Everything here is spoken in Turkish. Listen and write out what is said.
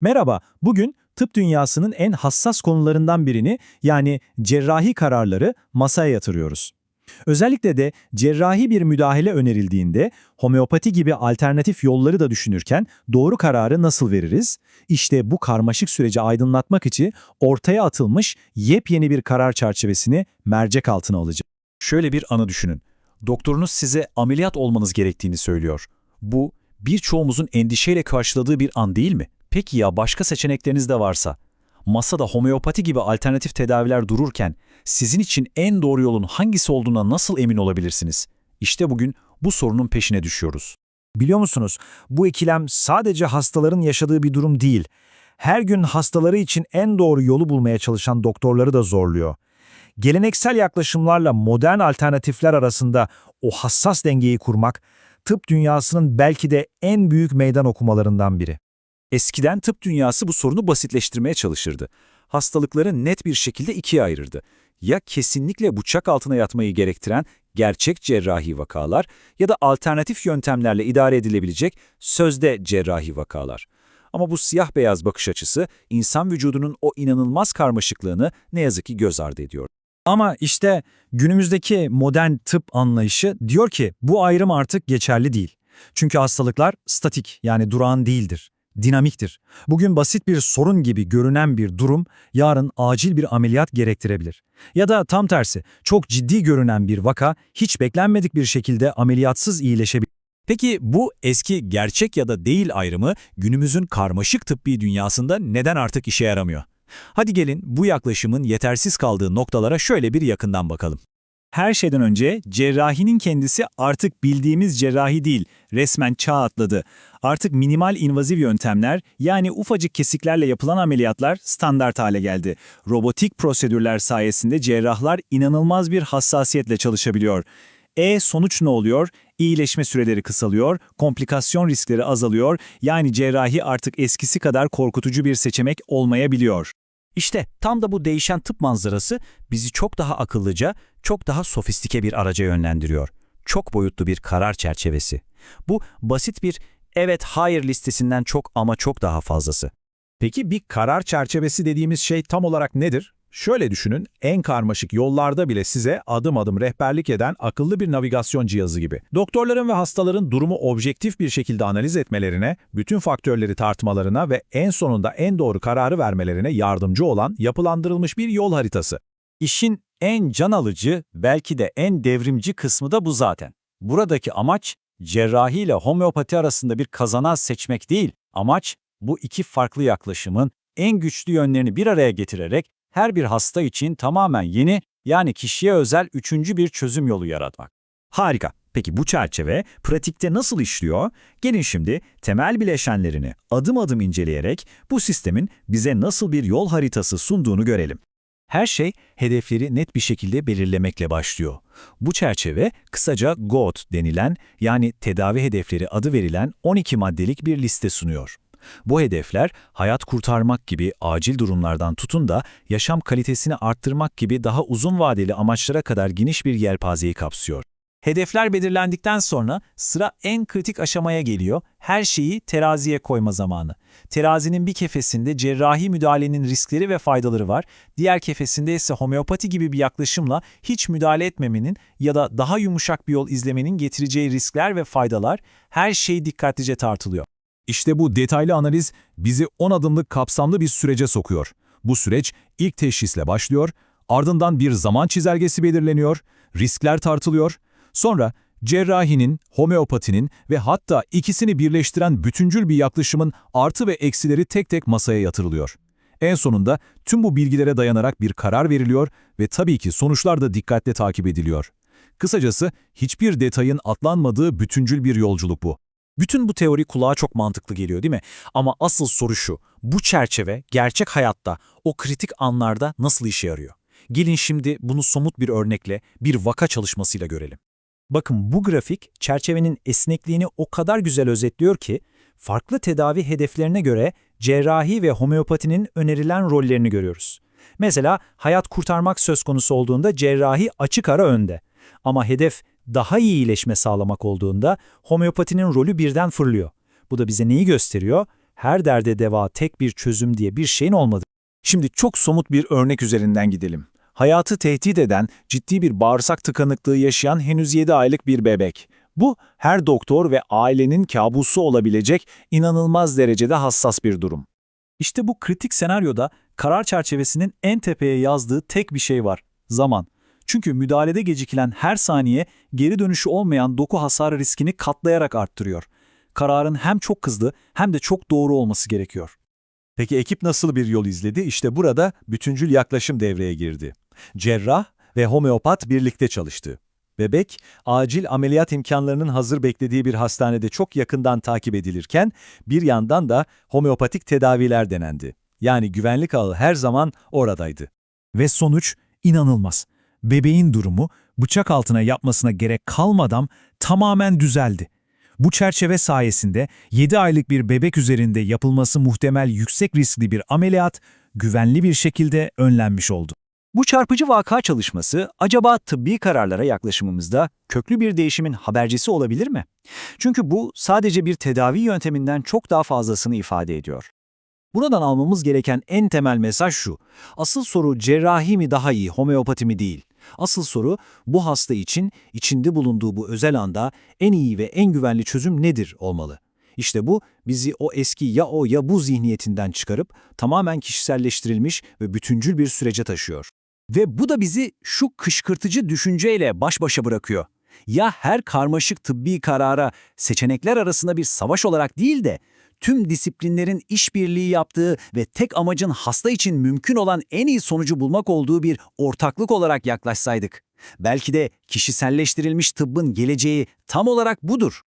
Merhaba, bugün tıp dünyasının en hassas konularından birini yani cerrahi kararları masaya yatırıyoruz. Özellikle de cerrahi bir müdahale önerildiğinde homeopati gibi alternatif yolları da düşünürken doğru kararı nasıl veririz? İşte bu karmaşık süreci aydınlatmak için ortaya atılmış yepyeni bir karar çerçevesini mercek altına alacağız. Şöyle bir anı düşünün. Doktorunuz size ameliyat olmanız gerektiğini söylüyor. Bu, birçoğumuzun endişeyle karşıladığı bir an değil mi? Peki ya başka seçenekleriniz de varsa? Masada homeopati gibi alternatif tedaviler dururken sizin için en doğru yolun hangisi olduğuna nasıl emin olabilirsiniz? İşte bugün bu sorunun peşine düşüyoruz. Biliyor musunuz, bu ikilem sadece hastaların yaşadığı bir durum değil. Her gün hastaları için en doğru yolu bulmaya çalışan doktorları da zorluyor. Geleneksel yaklaşımlarla modern alternatifler arasında o hassas dengeyi kurmak, tıp dünyasının belki de en büyük meydan okumalarından biri. Eskiden tıp dünyası bu sorunu basitleştirmeye çalışırdı. Hastalıkları net bir şekilde ikiye ayırırdı. Ya kesinlikle bıçak altına yatmayı gerektiren gerçek cerrahi vakalar ya da alternatif yöntemlerle idare edilebilecek sözde cerrahi vakalar. Ama bu siyah beyaz bakış açısı insan vücudunun o inanılmaz karmaşıklığını ne yazık ki göz ardı ediyor. Ama işte günümüzdeki modern tıp anlayışı diyor ki bu ayrım artık geçerli değil. Çünkü hastalıklar statik yani durağan değildir, dinamiktir. Bugün basit bir sorun gibi görünen bir durum yarın acil bir ameliyat gerektirebilir. Ya da tam tersi çok ciddi görünen bir vaka hiç beklenmedik bir şekilde ameliyatsız iyileşebilir. Peki bu eski gerçek ya da değil ayrımı günümüzün karmaşık tıbbi dünyasında neden artık işe yaramıyor? Hadi gelin bu yaklaşımın yetersiz kaldığı noktalara şöyle bir yakından bakalım. Her şeyden önce cerrahinin kendisi artık bildiğimiz cerrahi değil, resmen çağ atladı. Artık minimal invaziv yöntemler yani ufacık kesiklerle yapılan ameliyatlar standart hale geldi. Robotik prosedürler sayesinde cerrahlar inanılmaz bir hassasiyetle çalışabiliyor. E sonuç ne oluyor? İyileşme süreleri kısalıyor, komplikasyon riskleri azalıyor, yani cerrahi artık eskisi kadar korkutucu bir seçenek olmayabiliyor. İşte tam da bu değişen tıp manzarası bizi çok daha akıllıca, çok daha sofistike bir araca yönlendiriyor. Çok boyutlu bir karar çerçevesi. Bu basit bir evet hayır listesinden çok ama çok daha fazlası. Peki bir karar çerçevesi dediğimiz şey tam olarak nedir? Şöyle düşünün, en karmaşık yollarda bile size adım adım rehberlik eden akıllı bir navigasyon cihazı gibi. Doktorların ve hastaların durumu objektif bir şekilde analiz etmelerine, bütün faktörleri tartmalarına ve en sonunda en doğru kararı vermelerine yardımcı olan yapılandırılmış bir yol haritası. İşin en can alıcı, belki de en devrimci kısmı da bu zaten. Buradaki amaç, cerrahi ile homeopati arasında bir kazanan seçmek değil. Amaç, bu iki farklı yaklaşımın en güçlü yönlerini bir araya getirerek her bir hasta için tamamen yeni, yani kişiye özel üçüncü bir çözüm yolu yaratmak. Harika. Peki bu çerçeve pratikte nasıl işliyor? Gelin şimdi temel bileşenlerini adım adım inceleyerek bu sistemin bize nasıl bir yol haritası sunduğunu görelim. Her şey hedefleri net bir şekilde belirlemekle başlıyor. Bu çerçeve kısaca GOT denilen yani tedavi hedefleri adı verilen 12 maddelik bir liste sunuyor. Bu hedefler hayat kurtarmak gibi acil durumlardan tutun da yaşam kalitesini arttırmak gibi daha uzun vadeli amaçlara kadar geniş bir yelpazeyi kapsıyor. Hedefler belirlendikten sonra sıra en kritik aşamaya geliyor. Her şeyi teraziye koyma zamanı. Terazinin bir kefesinde cerrahi müdahalenin riskleri ve faydaları var. Diğer kefesinde ise homeopati gibi bir yaklaşımla hiç müdahale etmemenin ya da daha yumuşak bir yol izlemenin getireceği riskler ve faydalar her şey dikkatlice tartılıyor. İşte bu detaylı analiz bizi 10 adımlık kapsamlı bir sürece sokuyor. Bu süreç ilk teşhisle başlıyor, ardından bir zaman çizelgesi belirleniyor, riskler tartılıyor, sonra cerrahinin, homeopatinin ve hatta ikisini birleştiren bütüncül bir yaklaşımın artı ve eksileri tek tek masaya yatırılıyor. En sonunda tüm bu bilgilere dayanarak bir karar veriliyor ve tabii ki sonuçlar da dikkatle takip ediliyor. Kısacası hiçbir detayın atlanmadığı bütüncül bir yolculuk bu. Bütün bu teori kulağa çok mantıklı geliyor değil mi? Ama asıl soru şu, bu çerçeve gerçek hayatta o kritik anlarda nasıl işe yarıyor? Gelin şimdi bunu somut bir örnekle, bir vaka çalışmasıyla görelim. Bakın bu grafik çerçevenin esnekliğini o kadar güzel özetliyor ki, farklı tedavi hedeflerine göre cerrahi ve homeopatinin önerilen rollerini görüyoruz. Mesela hayat kurtarmak söz konusu olduğunda cerrahi açık ara önde. Ama hedef daha iyi iyileşme sağlamak olduğunda homeopatinin rolü birden fırlıyor. Bu da bize neyi gösteriyor? her derde deva tek bir çözüm diye bir şeyin olmadı. Şimdi çok somut bir örnek üzerinden gidelim. Hayatı tehdit eden, ciddi bir bağırsak tıkanıklığı yaşayan henüz 7 aylık bir bebek. Bu, her doktor ve ailenin kabusu olabilecek inanılmaz derecede hassas bir durum. İşte bu kritik senaryoda karar çerçevesinin en tepeye yazdığı tek bir şey var, zaman. Çünkü müdahalede gecikilen her saniye geri dönüşü olmayan doku hasarı riskini katlayarak arttırıyor. Kararın hem çok hızlı hem de çok doğru olması gerekiyor. Peki ekip nasıl bir yol izledi? İşte burada bütüncül yaklaşım devreye girdi. Cerrah ve homeopat birlikte çalıştı. Bebek, acil ameliyat imkanlarının hazır beklediği bir hastanede çok yakından takip edilirken, bir yandan da homeopatik tedaviler denendi. Yani güvenlik ağı her zaman oradaydı. Ve sonuç inanılmaz. Bebeğin durumu bıçak altına yapmasına gerek kalmadan tamamen düzeldi. Bu çerçeve sayesinde 7 aylık bir bebek üzerinde yapılması muhtemel yüksek riskli bir ameliyat güvenli bir şekilde önlenmiş oldu. Bu çarpıcı vaka çalışması acaba tıbbi kararlara yaklaşımımızda köklü bir değişimin habercisi olabilir mi? Çünkü bu sadece bir tedavi yönteminden çok daha fazlasını ifade ediyor. Buradan almamız gereken en temel mesaj şu. Asıl soru cerrahi mi daha iyi, homeopati mi değil. Asıl soru bu hasta için içinde bulunduğu bu özel anda en iyi ve en güvenli çözüm nedir olmalı. İşte bu bizi o eski ya o ya bu zihniyetinden çıkarıp tamamen kişiselleştirilmiş ve bütüncül bir sürece taşıyor. Ve bu da bizi şu kışkırtıcı düşünceyle baş başa bırakıyor. Ya her karmaşık tıbbi karara seçenekler arasında bir savaş olarak değil de tüm disiplinlerin işbirliği yaptığı ve tek amacın hasta için mümkün olan en iyi sonucu bulmak olduğu bir ortaklık olarak yaklaşsaydık. Belki de kişiselleştirilmiş tıbbın geleceği tam olarak budur.